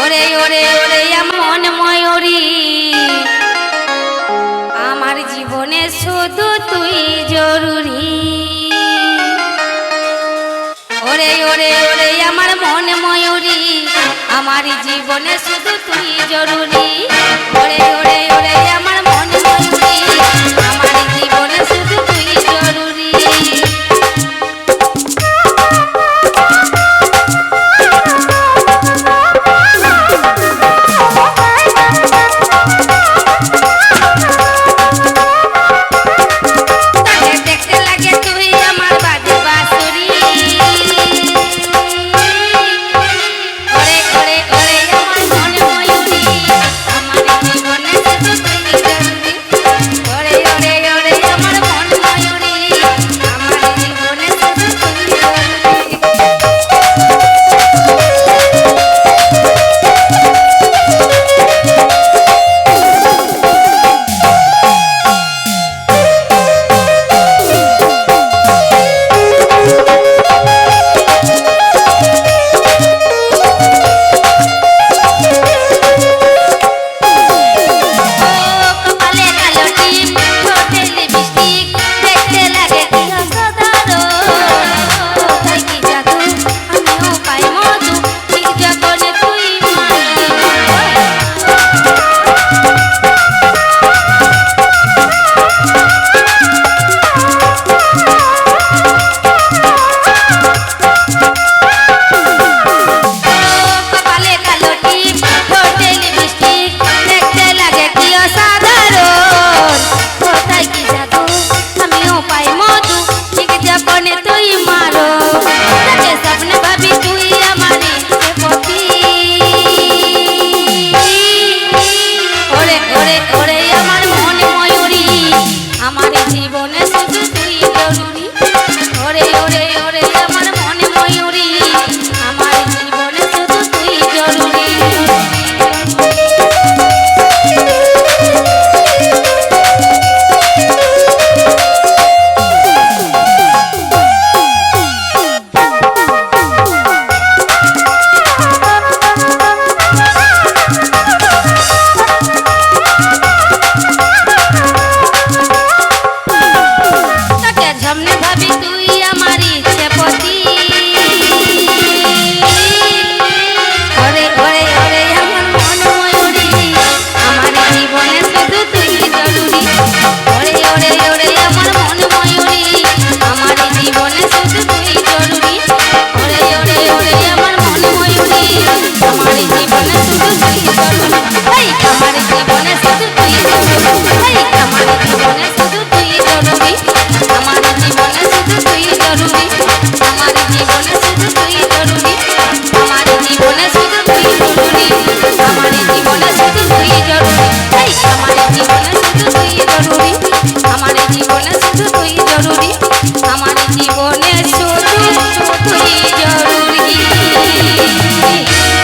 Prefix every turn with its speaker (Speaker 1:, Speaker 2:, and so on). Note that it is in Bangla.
Speaker 1: ওরে ওরে ওরে মন ময়ূরী। আমার জীবনে শুধু তুই জরুরি। ওরে ওরে ওরে, আমার মন ময়ূরী। আমার জীবনে শুধু তুই জরুরি।